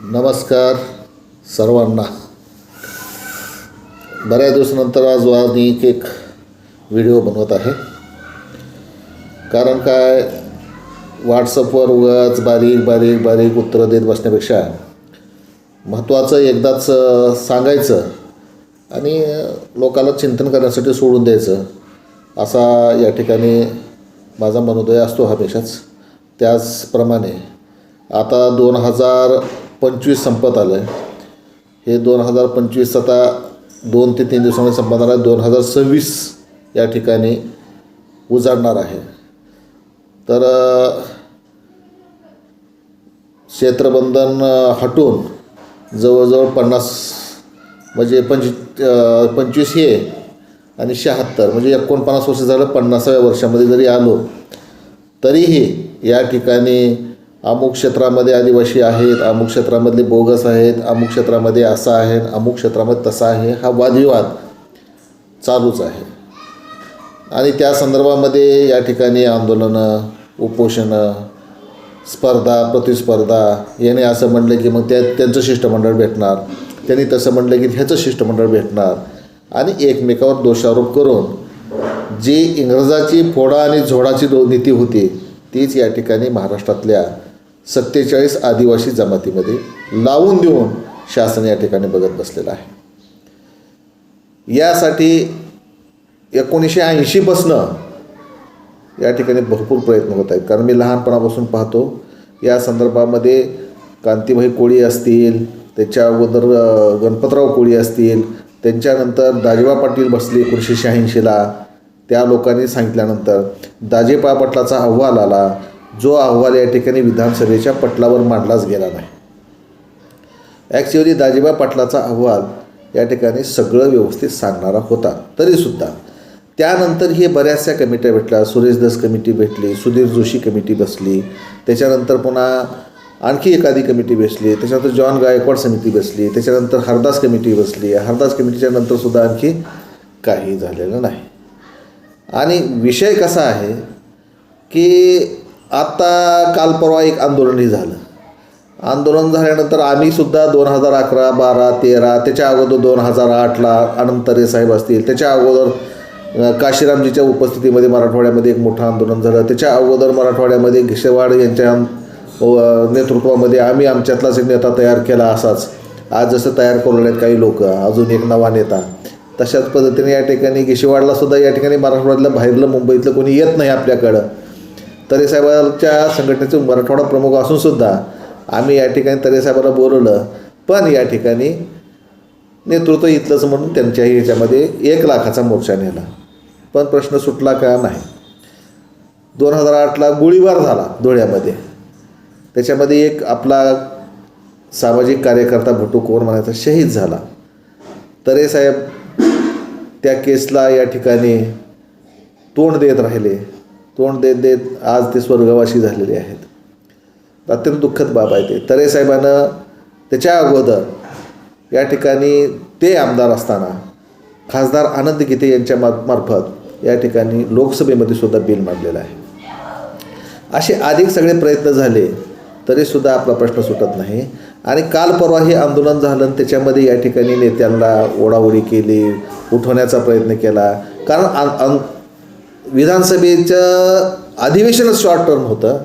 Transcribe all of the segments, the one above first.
नमस्कार सर्वांना. बऱ्याच दिवसानंतर आज मी एक व्हिडिओ बनवत आहे. कारण काय व्हॉट्सअपवर उगाच बारीक बारीक बारीक उत्तरं देत बसण्यापेक्षा महत्त्वाचं एकदाच सांगायचं आणि लोकाला चिंतन करण्यासाठी सोडून द्यायचं असा या ठिकाणी माझा मनोदय असतो हमेशाच त्याचप्रमाणे आता दोन हजार पंचवीस संपत आलं आहे हे दोन हजार पंचवीस आता दोन ते तीन दिवसांमध्ये संपणार आहे दोन हजार सव्वीस या ठिकाणी उजाडणार आहे. तर क्षेत्रबंधन हटून जवळजवळ पन्नास म्हणजे पंच पंचवीस हे आणि शहात्तर म्हणजे एकोणपन्नास वर्ष झालं पन्नासाव्या वर्षामध्ये जरी आलो तरीही या ठिकाणी अमुक क्षेत्रामध्ये आदिवासी आहेत अमुक क्षेत्रामधले बोगस आहेत अमुक क्षेत्रामध्ये असं आहे अमुक क्षेत्रामध्ये तसा आहे हा वादविवाद चालूच आहे. आणि त्या संदर्भामध्ये या ठिकाणी आंदोलनं उपोषणं स्पर्धा प्रतिस्पर्धा याने असं म्हणलं की मग त्या त्यांचं शिष्टमंडळ भेटणार त्यांनी तसं म्हणलं की ह्याचं शिष्टमंडळ भेटणार. आणि एकमेकावर दोषारोप करून जी इंग्रजाची फोडा आणि झोडाची दो नीती होती तीच या ठिकाणी महाराष्ट्रातल्या सत्तेचाळीस आदिवासी जमातीमध्ये लावून देऊन शासन या ठिकाणी बघत बसलेलं आहे. यासाठी एकोणीसशे ऐंशीपासनं या ठिकाणी भरपूर प्रयत्न होत आहेत. कारण मी लहानपणापासून पाहतो या संदर्भामध्ये कांतीभाई कोळी असतील त्याच्या अगोदर गणपतराव कोळी असतील त्यांच्यानंतर दाजेबा पाटील बसले एकोणीसशे शहाऐंशीला. त्या लोकांनी सांगितल्यानंतर दाजेबा पाटलाचा अहवाल आला जो अहवाल या ठिकाणी विधानसभेच्या पटलावर मांडलाच गेला नाही. ॲक्च्युअली दाजेबा पाटलाचा अहवाल या ठिकाणी सगळं व्यवस्थित सांगणारा होता तरीसुद्धा. त्यानंतर हे बऱ्याचशा कमिट्या भेटल्या सुरेश दस कमिटी भेटली सुधीर जोशी कमिटी बसली त्याच्यानंतर पुन्हा आणखी एखादी कमिटी बसली त्याच्यानंतर जॉन गायकवाड समिती बसली त्याच्यानंतर हरदास कमिटी बसली हरदास कमिटीच्या नंतरसुद्धा आणखी काही झालेलं नाही. आणि विषय कसा आहे की आत्ता काल परवा एक आंदोलनही झालं. आंदोलन झाल्यानंतर आम्हीसुद्धा दोन हजार अकरा बारा तेरा त्याच्या अगोदर दोन हजार आठला अनंतरे साहेब असतील त्याच्या अगोदर काशीरामजीच्या उपस्थितीमध्ये मराठवाड्यामध्ये एक मोठं आंदोलन झालं. त्याच्या अगोदर मराठवाड्यामध्ये घिसेवाड यांच्या नेतृत्वामध्ये आम्ही आमच्यातलाच एक नेता तयार केला असाच. आज जसं तयार करून आहेत काही लोक अजून एक नवा नेता. तशाच पद्धतीने या ठिकाणी गिशेवाडला सुद्धा या ठिकाणी मराठवाड्यातलं बाहेरलं मुंबईतलं कोणी येत नाही आपल्याकडं. तरेसाहेबांच्या संघटनेचे मराठवाडा प्रमुख असून सुद्धा आम्ही या ठिकाणी तरेसाहेबाला बोलवलं. पण या ठिकाणी नेतृत्व इथलंच म्हणून त्यांच्याही ह्याच्यामध्ये एक लाखाचा मोर्चा नेला. पण प्रश्न सुटला का? नाही. दोन हजार आठला गोळीबार झाला धुळ्यामध्ये. त्याच्यामध्ये एक आपला सामाजिक कार्यकर्ता भटू कोण म्हणायचा शहीद झाला. तरेसाहेब त्या केसला या ठिकाणी तोंड देत राहिले. तोंड देत देत आज ते स्वर्गवासी झालेले आहेत. अत्यंत दुःखद बाब आहे ते. तरे साहेबानं त्याच्या अगोदर या ठिकाणी ते आमदार असताना खासदार आनंद गीते यांच्या मा मार्फत या ठिकाणी लोकसभेमध्ये सुद्धा बिल मांडलेलं आहे. असे अधिक सगळे प्रयत्न झाले तरीसुद्धा आपला प्रश्न सुटत नाही. आणि काल परवा हे आंदोलन झालं आणि त्याच्यामध्ये या ठिकाणी नेत्यांना ओढाओढी केली उठवण्याचा प्रयत्न केला. कारण विधानसभेचं अधिवेशनच शॉर्ट टर्म होतं.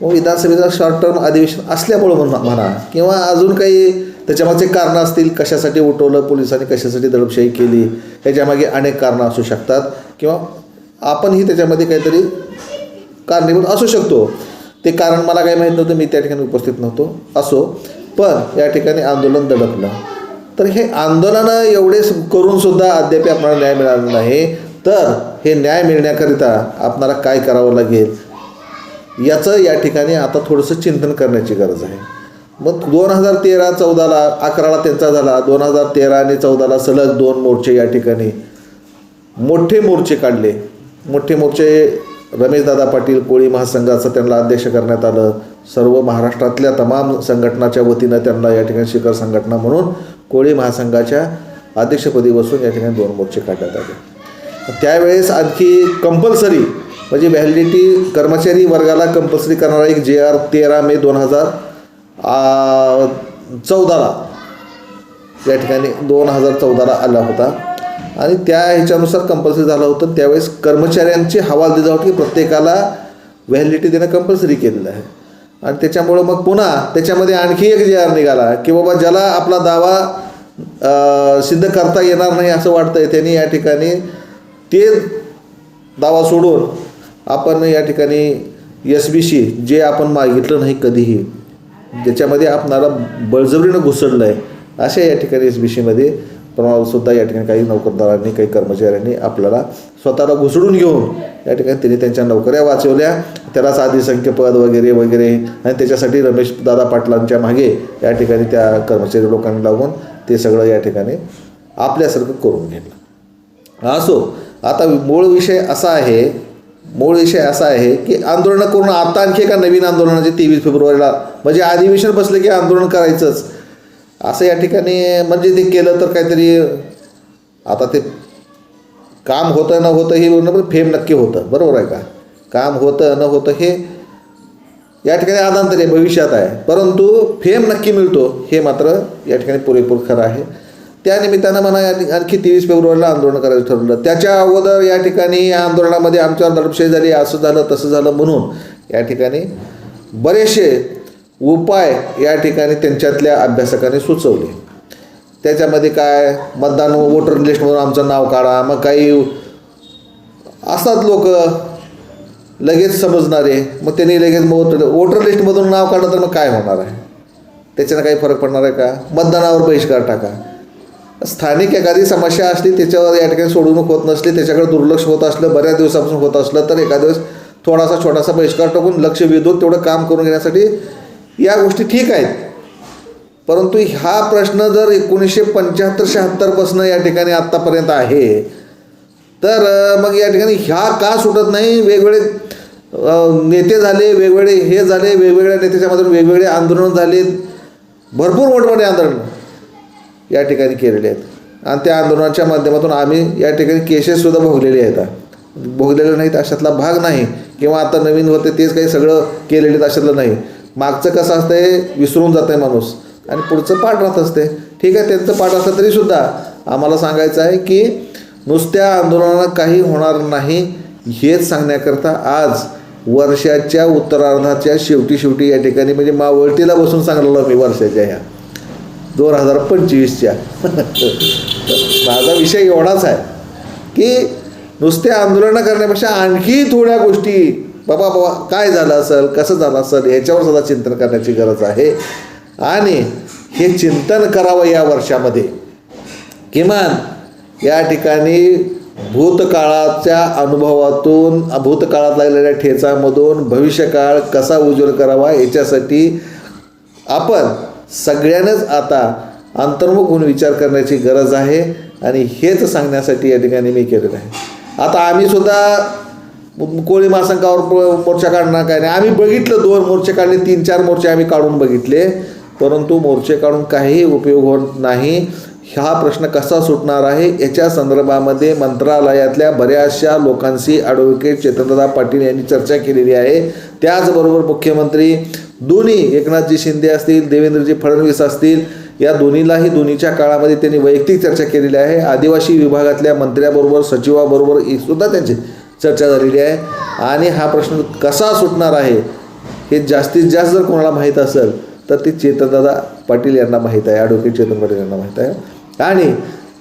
मग विधानसभेचं शॉर्ट टर्म अधिवेशन असल्यामुळं म्हणा म्हणा किंवा अजून काही त्याच्यामागचे कारणं असतील कशासाठी उठवलं पोलिसांनी कशासाठी दडपशाही केली ह्याच्यामागे अनेक कारणं असू शकतात किंवा आपणही त्याच्यामध्ये काहीतरी कारणीभूत असू शकतो. ते कारण मला काही माहीत नव्हतं मी त्या ठिकाणी उपस्थित नव्हतो असो. पण या ठिकाणी आंदोलन दडपलं. तर हे आंदोलनं एवढे करूनसुद्धा अद्याप आपल्याला न्याय मिळाला नाही. तर हे न्याय मिळण्याकरिता आपणाला काय करावं लागेल? याचं या ठिकाणी आता थोडंसं चिंतन करण्याची गरज आहे. मग दोन हजार तेरा चौदाला अकराला त्यांचा झाला. दोन हजार तेरा आणि चौदाला सलग दोन मोर्चे या ठिकाणी मोठे मोर्चे काढले. मोठे मोर्चे रमेशदादा पाटील कोळी महासंघाचं त्यांना अध्यक्ष करण्यात आलं. सर्व महाराष्ट्रातल्या तमाम संघटनाच्या वतीनं त्यांना या ठिकाणी शिखर संघटना म्हणून कोळी महासंघाच्या अध्यक्षपदी बसून या ठिकाणी दोन मोर्चे काढण्यात आले. त्यावेळेस आणखी कंपल्सरी म्हणजे व्हॅलिडिटी कर्मचारी वर्गाला कंपल्सरी करणारा एक जे आर तेरा मे दोन हजार चौदाला. या ठिकाणी दोन हजार चौदाला आला होता. आणि त्या ह्याच्यानुसार कंपल्सरी झालं होतं. त्यावेळेस कर्मचाऱ्यांची हवाल दिला की प्रत्येकाला व्हॅलिडिटी देणं कंपल्सरी केलेलं आहे. आणि त्याच्यामुळं मग पुन्हा त्याच्यामध्ये आणखी एक जे आर निघाला की बाबा ज्याला आपला दावा सिद्ध करता येणार नाही असं वाटतंय त्यांनी या ठिकाणी ते दावा सोडून आपण या ठिकाणी एस बी सी जे आपण मागितलं नाही कधीही ज्याच्यामध्ये आपणाला बळजबरीनं घुसडलं आहे अशा या ठिकाणी एस बी सीमध्ये सुद्धा या ठिकाणी काही नोकरदारांनी काही कर्मचाऱ्यांनी आपल्याला स्वतःला घुसडून घेऊन या ठिकाणी त्यांनी त्यांच्या नोकऱ्या वाचवल्या. त्याला साधी वगैरे वगैरे आणि त्याच्यासाठी रमेश दादा पाटलांच्या मागे या ठिकाणी त्या कर्मचारी लोकांनी लागून ते सगळं या ठिकाणी आपल्यासारखं करून घेतलं. असो आता मूळ विषय असा आहे मूळ विषय असा आहे की आंदोलनं करून आता आणखी एका नवीन आंदोलनाचे तेवीस फेब्रुवारीला म्हणजे अधिवेशन बसलं की आंदोलन करायचंच. असं या ठिकाणी म्हणजे ते केलं तर काहीतरी आता ते काम होतं न होतं हे पण फेम नक्की होतं. बरोबर आहे का? काम होतं न होतं हे या ठिकाणी आदांतरी भविष्यात आहे. परंतु फेम नक्की मिळतो हे मात्र या ठिकाणी पुरेपूर खरं आहे. त्या निमित्तानं म्हणा या आणखी तेवीस फेब्रुवारीला आंदोलन करायचं ठरवलं. त्याच्या अगोदर या ठिकाणी या आंदोलनामध्ये आमच्यावर दडपशाही झाली असं झालं तसं झालं म्हणून या ठिकाणी बरेचसे उपाय या ठिकाणी त्यांच्यातल्या अभ्यासकांनी सुचवले. त्याच्यामध्ये काय मतदान वोटर लिस्टमधून आमचं नाव काढा मग काही असतात लोक लगेच समजणारे मग त्यांनी लगेच वोटर वोटर लिस्टमधून नाव काढलं तर मग काय होणार आहे? त्याच्यानं काही फरक पडणार आहे का? मतदानावर बहिष्कार टाका. स्थानिक एखादी समस्या असली त्याच्यावर या ठिकाणी सोडवणूक होत नसली त्याच्याकडे दुर्लक्ष होत असलं बऱ्याच दिवसापासून होत असलं तर एखाद्या दिवस थोडासा छोटासा बहिष्कार टाकून लक्ष वेधून तेवढं काम करून घेण्यासाठी या गोष्टी ठीक आहेत. परंतु हा प्रश्न जर एकोणीसशे पंच्याहत्तर शहात्तरपासून या ठिकाणी आत्तापर्यंत आहे तर मग या ठिकाणी ह्या का सुटत नाही? वेगवेगळे नेते झाले वेगवेगळे हे झाले वेगवेगळ्या नेत्याच्यामधून वेगवेगळे आंदोलन झाले भरपूर मोठमोठे आंदोलन. या ठिकाणी केलेले आहेत. आणि त्या आंदोलनाच्या माध्यमातून आम्ही या ठिकाणी केसेससुद्धा भोगलेले आहेत. भोगलेले नाहीत अशातला भाग नाही. किंवा आता नवीन होते तेच काही सगळं केलेले आहेत अशातलं नाही. मागचं कसं असतंय विसरून जात आहे माणूस. आणि पुढचं पाठ राहत असते. ठीक आहे त्यांचं पाठ असलं तरीसुद्धा आम्हाला सांगायचं आहे की नुसत्या आंदोलनानं काही होणार नाही हेच सांगण्याकरता आज वर्षाच्या उत्तरार्धाच्या शेवटी शेवटी या ठिकाणी म्हणजे मावळतीला बसून सांगलेलो मी वर्षाच्या ह्या. दोन हजार पंचवीसच्या. माझा विषय एवढाच आहे की नुसते आंदोलनं करण्यापेक्षा आणखी थोड्या गोष्टी बाबा बाबा काय झालं असेल कसं झालं असेल याच्यावर सुद्धा चिंतन करण्याची गरज आहे. आणि हे चिंतन करावं या वर्षामध्ये. किमान या ठिकाणी भूतकाळाच्या अनुभवातून भूतकाळात लागलेल्या ठेचामधून भविष्यकाळ कसा उज्ज्वल करावा याच्यासाठी आपण सगळ्यांनाच आता अंतर्मुख होऊन विचार करण्याची गरज आहे आणि हेच सांगण्यासाठी या ठिकाणी मी केलेलं आहे. आता आम्ही सुद्धा कोळी मासंकावर मोर्चा काढणार काय नाही? आम्ही बघितलं दोन मोर्चे काढले तीन चार मोर्चे आम्ही काढून बघितले. परंतु मोर्चे काढून काहीही उपयोग होत नाही. हा प्रश्न कसा सुटणार आहे? याच्या संदर्भामध्ये मंत्रालयातल्या बऱ्याचशा लोकांशी ॲडव्होकेट चेतनदादा पाटील यांनी चर्चा केलेली आहे. त्याचबरोबर मुख्यमंत्री दोन्ही एकनाथजी शिंदे असतील देवेंद्रजी फडणवीस असतील या दोन्हीलाही दोन्हीच्या काळामध्ये त्यांनी वैयक्तिक चर्चा केलेली आहे. आदिवासी विभागातल्या मंत्र्याबरोबर सचिवाबरोबर ही सुद्धा त्यांची चर्चा झालेली आहे. आणि हा प्रश्न कसा सुटणार आहे हे जास्तीत जास्त जर कोणाला माहीत असेल तर ते चेतनदादा पाटील यांना माहीत आहे ॲडव्होकेट चेतन पाटील यांना माहीत आहे. आणि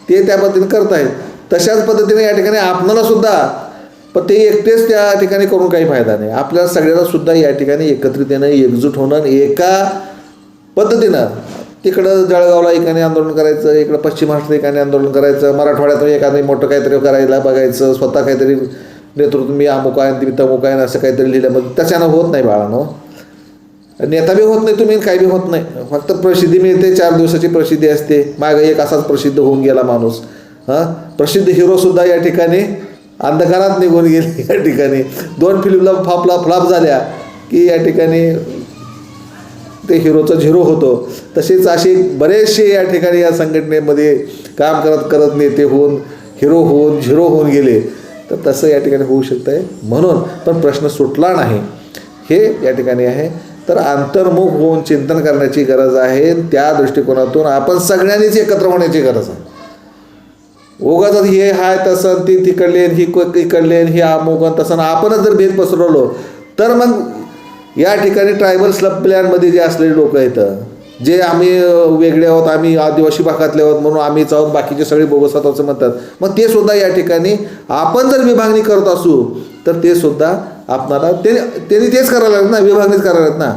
ते त्या पद्धतीने करत आहेत तशाच पद्धतीने या ठिकाणी आपणाला सुद्धा पण ते एकटेच त्या ठिकाणी करून काही फायदा नाही. आपल्याला सगळ्याला सुद्धा या ठिकाणी एकत्रित येणं एकजूट होणं एका पद्धतीनं तिकडं जळगावला एकाने आंदोलन करायचं इकडं पश्चिम महाराष्ट्रात एकाने आंदोलन करायचं मराठवाड्यात एकाने मोठं काहीतरी करायला बघायचं स्वतः काहीतरी नेतृत्व मी अमुक आहे आणि तमुक आहे असं काहीतरी लिहिलं. मग त्याच्यानं होत नाही बाळानो. नेता बी होत नाही तुम्ही काही बी होत नाही. फक्त प्रसिद्धी मिळते चार दिवसाची प्रसिद्धी असते. मागं एक असाच प्रसिद्ध होऊन गेला माणूस. हां? प्रसिद्ध हिरोसुद्धा या ठिकाणी अंधकारात निघून गेले या ठिकाणी. दोन फिल्मला फापला फ्लाप झाल्या की या ठिकाणी ते हिरोचा झिरो होतो. तसेच असे बरेचसे या ठिकाणी या संघटनेमध्ये काम करत करत नेते होऊन हिरो होऊन झिरो होऊन गेले. तर तसं या ठिकाणी होऊ शकतं आहे म्हणून. पण प्रश्न सुटला नाही. हे या ठिकाणी आहे. तर अंतर्मुख होऊन चिंतन करण्याची गरज आहे. त्या दृष्टिकोनातून आपण सगळ्यांनीच एकत्र होण्याची गरज आहे. उगाच हे हाय तसं ती तिकडले ही को- इकडले ही अमुक तसं. आपणच जर भेद पसरवलो तर मग या ठिकाणी ट्रायबल स्लब प्लॅनमध्ये जे असलेले लोक आहेत जे आम्ही वेगळे आहोत आम्ही आदिवासी भागातले आहोत म्हणून आम्हीच आहोत बाकीचे सगळे बोगस आहोत असं म्हणतात. मग ते सुद्धा या ठिकाणी आपण जर विभागणी करत असू तर ते सुद्धा आपणाला ते त्यांनी तेच करायला लागत ना विभागणीच करायला लागत ना.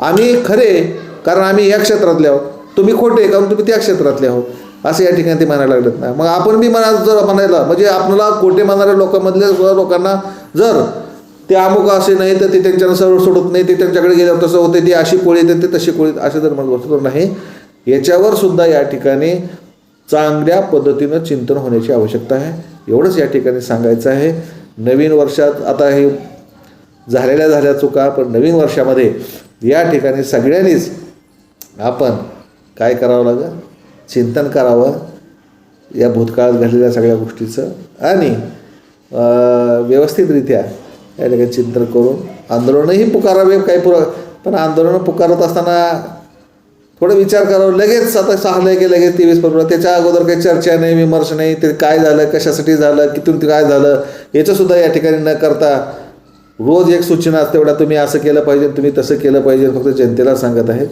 आम्ही खरे कारण आम्ही या क्षेत्रातले आहोत. तुम्ही खोटे कारण तुम्ही त्या क्षेत्रातले आहोत. असं या ठिकाणी ते म्हणायला लागलेत. नाही मग आपण बी म्हणा जर म्हणायला म्हणजे आपल्याला कोटे म्हणणाऱ्या लोकांमधल्या सुद्धा लोकांना जर ते अमुक असे नाही तर ते त्यांच्यानं सरळ सोडत नाही ते त्यांच्याकडे गेल्यावर तसं होते ती अशी कोळी येते ते तशी कोळी असे जर म्हणत नाही. याच्यावर सुद्धा या ठिकाणी चांगल्या पद्धतीनं चिंतन होण्याची आवश्यकता आहे. एवढंच या ठिकाणी सांगायचं आहे. नवीन वर्षात आता हे झालेल्या झाल्या चुका पण नवीन वर्षामध्ये या ठिकाणी सगळ्यांनीच आपण काय करावं लागेल? चिंतन करावं या भूतकाळात घडलेल्या सगळ्या गोष्टीचं. आणि व्यवस्थितरित्या या ठिकाणी चिंतन करून आंदोलनही पुकारावे काही पुरा पण आंदोलनं पुकारत असताना थोडं विचार करावं. लगेच आता सहा की लगेच तेवीस फरवरी त्याच्या अगोदर काही चर्चा नाही विमर्श नाही ते काय झालं कशासाठी झालं कितून ते काय झालं याचंसुद्धा या ठिकाणी न करता रोज एक सूचना असते एवढा तुम्ही असं केलं पाहिजे तुम्ही तसं केलं पाहिजे फक्त जनतेला सांगत आहे.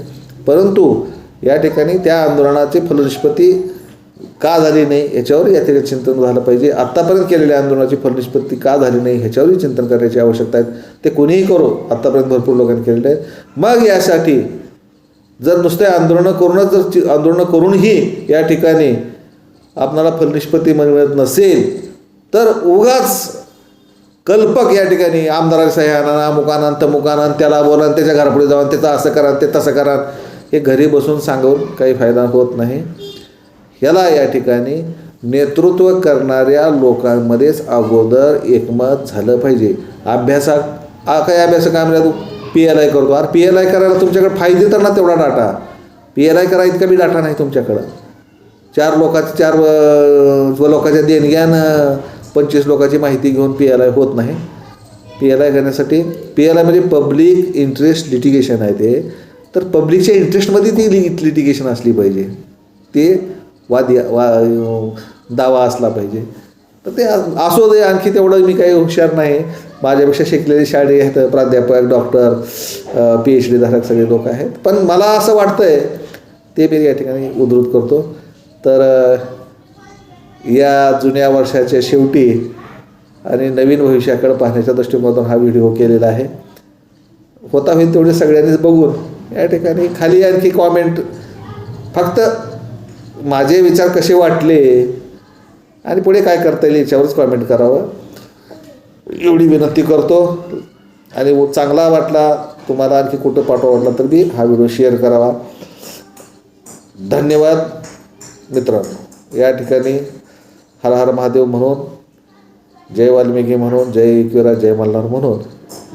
परंतु या ठिकाणी त्या आंदोलनाची फलनिष्पत्ती का झाली नाही याच्यावर या ठिकाणी चिंतन झालं पाहिजे. आत्तापर्यंत केलेल्या आंदोलनाची फलनिष्पत्ती का झाली नाही ह्याच्यावरही चिंतन करण्याची आवश्यकता आहे. ते कोणीही करो आत्तापर्यंत भरपूर लोकांनी केलेले आहे. मग यासाठी जर नुसते आंदोलनं करूनच जर चि- आंदोलनं करूनही या ठिकाणी आपणाला फलनिष्पत्ती मिळत नसेल तर उगाच कल्पक या ठिकाणी आमदाराला सह्या आणा अमुकाना तमुकाना त्याला बोला त्याच्या घरापुढे जाऊन त्याचं असं करा ते तसं करा हे घरी बसून सांगून काही फायदा होत नाही. ह्याला या ठिकाणी नेतृत्व करणाऱ्या लोकांमध्येच अगोदर एकमत झालं पाहिजे. अभ्यासात आ काही अभ्यास काय म्हणजे तू पी एल आय करतो. अरे पी एल आय करायला तुमच्याकडे फायदे तर ना तेवढा डाटा. पी एल आय करा इतका बी डाटा नाही तुमच्याकडं. चार लोकांचे चार लोकांच्या देणग्यानं पंचवीस लोकांची माहिती घेऊन पी एल आय होत नाही. पी एल आय करण्यासाठी पी एल आय म्हणजे पब्लिक इंटरेस्ट लिटिगेशन आहे ते. तर पब्लिकच्या इंटरेस्टमध्ये ती लिटिगेशन असली पाहिजे. ते वाद वा दावा असला पाहिजे. तर ते असो दे आणखी तेवढं मी काही हुशार नाही. माझ्यापेक्षा शिकलेले शाळे आहेत प्राध्यापक डॉक्टर पी एच डी धारक सगळे लोक आहेत. पण मला असं वाटतं आहे ते मी या ठिकाणी उद्धृत करतो. तर या जुन्या वर्षाच्या शेवटी आणि नवीन भविष्याकडे पाहण्याच्या दृष्टिकोनातून हा व्हिडिओ केलेला आहे. होता होईल तेवढे सगळ्यांनीच बघून या ठिकाणी खाली आणखी कॉमेंट फक्त माझे विचार कसे वाटले आणि पुढे काय करता येईल याच्यावरच कॉमेंट करावं. एवढी विनंती करतो. आणि चांगला वाटला तुम्हाला आणखी कुठं पाठवा वाटला तर मी हा व्हिडिओ शेअर करावा. धन्यवाद मित्रांनो. या ठिकाणी हर हर महादेव म्हणून जय वाल्मिकी म्हणून जय एकविरा जय मल्हार म्हणून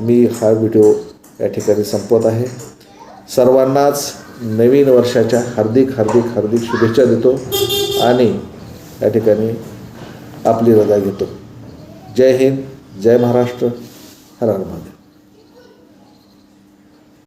मी हा व्हिडिओ या ठिकाणी संपवत आहे. सर्वांनाच नवीन वर्षाच्या हार्दिक हार्दिक हार्दिक शुभेच्छा देतो आणि या ठिकाणी आपली रजा घेतो. जय हिंद जय महाराष्ट्र हर हर महादेव.